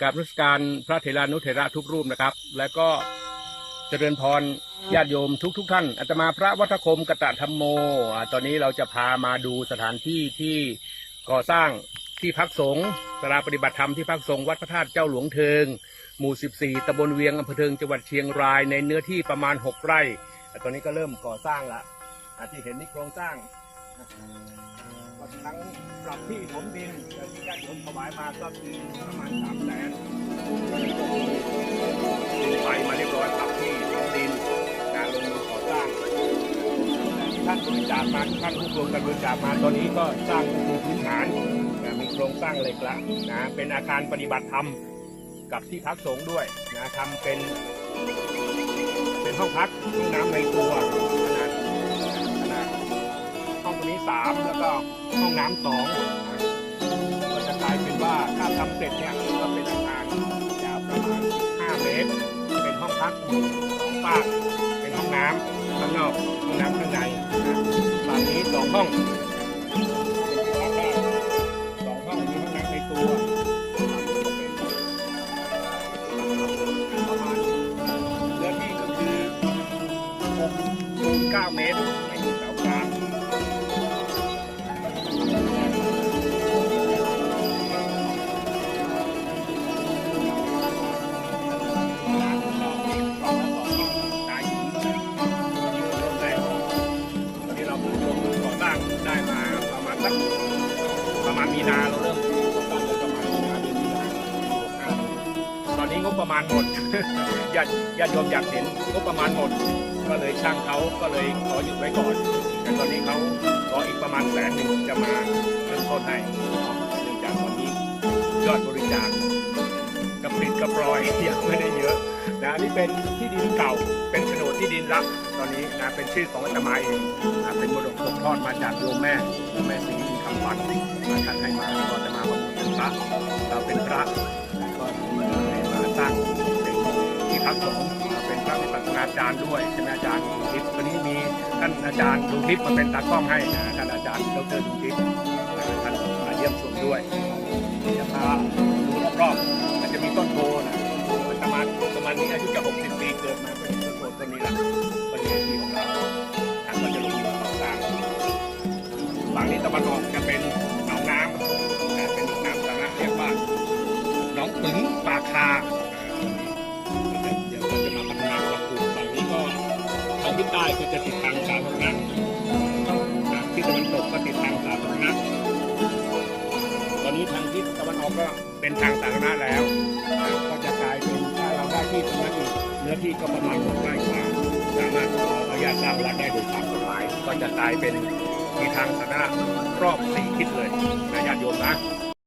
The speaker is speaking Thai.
กราบนมัสการพระเถรานุเถระทุกรูปนะครับ และก็เจริญพรญาติโยมทุกทุกๆท่านอาตมาพระวัฒคมกตธรรมโม ตอนนี้เราจะพามาดูสถานที่ที่ก่อสร้างที่พักสงฆ์สาราปฏิบัติธรรมที่พักสงฆ์วัดพระธาตุเจ้าหลวงเทิง หมู่ 14ตำบลเวียงอำเภอเทิงจังหวัดเชียงรายในเนื้อที่ประมาณ 6 ไร่ ตอนนี้ก็เริ่มก่อสร้างละที่เห็นนี่โครงสร้างก็ทั้ง ที่ถมดินที่ญาติโยมถวายมาก็คือประมาณสามแสนไปมาเรียบร้อยปรับที่ถมดินการลงมือก่อสร้างท่านบริจาคมาท่านผู้รวมกันบริจาคมาตอนนี้ก็สร้างพื้นฐานนมีโครงสร้างเหล็กละนะเป็นอาคารปฏิบัติธรรมกับที่พักสงฆ์ด้วยนะทำเป็น เป็นห้องพักห้องน้ำในตัว สามแล้วก็ห้องน้ำสองก็จะกลายเป็นว่าถ้าทำเสร็จเนี่ยก็เป็นอาคารยาวประมาณ5เมตร เป็นห้องพักสองฝากเป็นห้องน้ำข้างนอกห้องน้ำข้างในนะฝั่งนี้สองห้องเป็นที่พักได้สองห้องมีห้องน้ำในตัวประมาณเนื้อที่ก็คือ6คูณ9เมตรไม่มีเสากลาง มีนาเราเริ่มก่อสร้างเลยประมาณมีนาเดือนมีนาตอนนี้งบประมาณหมดญาติญาติโยมอยากเห็นงบประมาณหมด ก็เลยช่างเขาก็เลยขอหยุดไว้ก่อน แต่ตอนนี้เขาขออีกประมาณแสนหนึ่งจะมาเริ่มต้นให้เนื่องจากตอนนี้ยอดบริจาคกระปริดกระปรอยยังไม่ได้เยอะนะนี่เป็นที่ดินเก่าเป็น ที่ดินรักตอนนี้นะเป็นชื่อของอาตมาเองนะเป็นมรดกตกทอดมาจากโยมแม่โยมแม่ศรีคำวันมาท่านให้มาก็อาตมาว่าเป็นพระเราเป็นพระก็มาสร้างเป็นที่พักสงฆ์เป็นพระวิปัสสนาจารย์ด้วยใช่ไหมอาจารย์ทิพย์วันนี้มีท่านอาจารย์ดูทิพย์มาเป็นตากล้องให้นะท่านอาจารย์ดรดูทิพย์ท่านมาเยี่ยมชมด้วยจะพาดูรอ ตะวันออกจะเป็นหนองน้ำเป็นหนองน้ำสาธารณะเรียกว่าหนองปึ๋งปากคาเดี๋ยวเราจะมาพัฒนาปรับปรุงฝั่งนี้ก็ทางทิศใต้ก็จะติดทางสาธารณะนะที่ตะวันตกก็ติดทางสาธารณะตอนนี้ทางทิศตะวันออกก็เป็นทางสาธารณะแล้ว ก็จะกลายเป็นถ้าเราได้ที่ตรงนั้นอีกเนื้อที่ก็ประมาณหกไร่กว่าสามารถขออนุญาตสร้างวัดได้โดยตามกฎหมายก็จะกลายเป็น มีทางสาธารณะรอบสี่ทิศเลยนะญาติโยมนะ